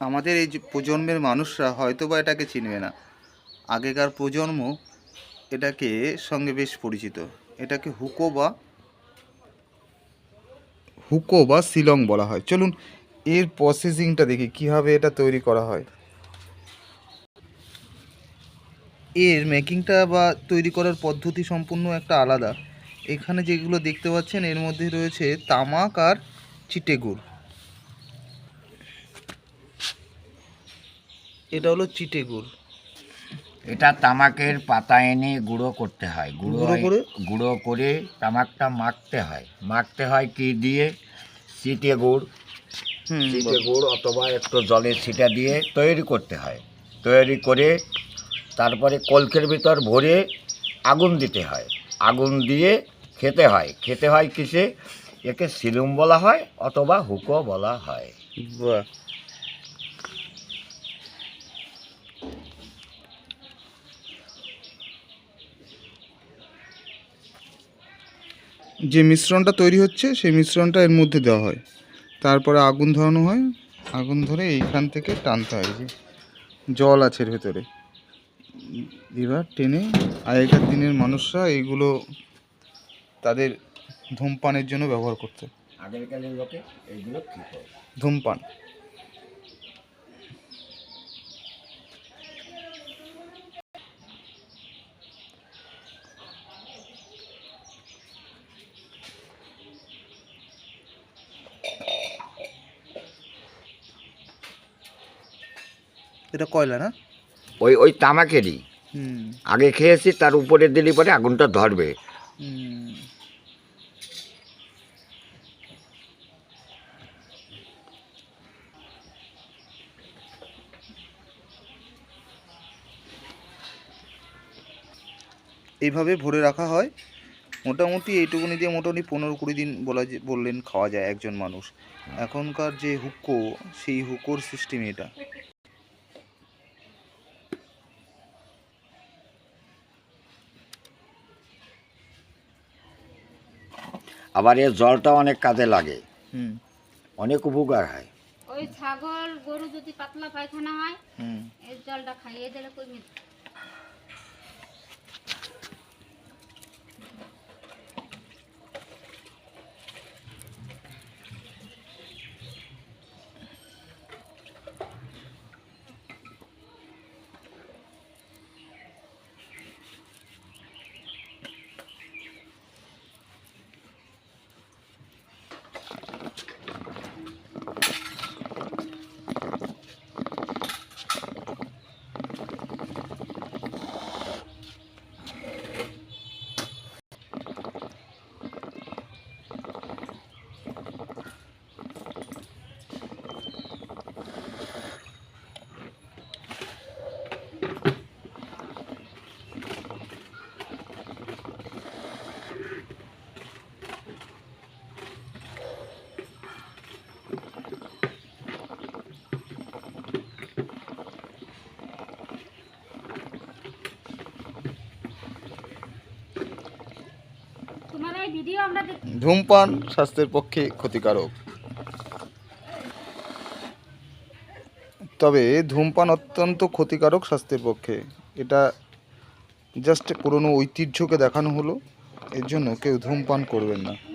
আমাদের এই প্রজন্মের মানুষরা হয়তো বা এটাকে চিনবে না। আগেকার প্রজন্ম এটাকে সঙ্গে বেশ পরিচিত। এটাকে হুকো বা হুকো বা শিলং বলা হয়। চলুন এর প্রসেসিংটা দেখি, কীভাবে এটা তৈরি করা হয়। এর মেকিংটা বা তৈরি করার পদ্ধতি সম্পূর্ণ একটা আলাদা। এখানে যেগুলো দেখতে পাচ্ছেন, এর মধ্যে রয়েছে তামাক আর চিটেগুড়। এটা হলো চিটেগুড় এটা তামাকের পাতা এনে গুঁড়ো করতে হয়। গুঁড়ো গুঁড়ো করে? গুঁড়ো করে তামাকটা মাখতে হয়। মাখতে হয় কি দিয়ে? চিটে গুড়। চিটে গুড় অথবা একটু জলে ছিটা দিয়ে তৈরি করতে হয়। তৈরি করে তারপরে কলকের ভিতর ভরে আগুন দিতে হয়। আগুন দিয়ে খেতে হয়। খেতে হয় কিসে? একে সিলুম বলা হয় অথবা হুকো বলা হয়। যে মিশ্রণটা তৈরি হচ্ছে সেই মিশ্রণটা এর মধ্যে দেওয়া হয়। তারপরে আগুন ধরানো হয়। আগুন ধরে এইখান থেকে টানতে হয় যে জল আছে এর ভেতরে। এবার টেনে আগেকার দিনের মানুষরা এইগুলো তাদের ধূমপানের জন্য ব্যবহার করতো। আগেরকালের লোকে এইগুলো ধূমপান। এটা কয়লা না? ওই ওই তামাকেরই। আগে খেয়েছি তার উপরে দিলি পরে আগুনটা ধরবে। এইভাবে ভরে রাখা হয়। মোটামুটি এইটুকুনি দিয়ে মোটামুটি পনেরো কুড়ি দিন বলা যে বললেন খাওয়া যায় একজন মানুষ। এখনকার যে হুক্কো সেই হুকোর সিস্টেম এটা। আবার এর জলটা অনেক কাজে লাগে। অনেক উপকার হয়। ওই ছাগল গরু যদি পাতলা পায়খানা হয় এর এই জলটা খাইয়ে দিলে কমে ধূমপান স্বাস্থ্যের পক্ষে ক্ষতিকারক। তবে ধূমপান অত্যন্ত ক্ষতিকারক স্বাস্থ্যের পক্ষে। এটা জাস্ট পুরনো ঐতিহ্যকে দেখানো হলো। এর জন্য কেউ ধূমপান করবেন না।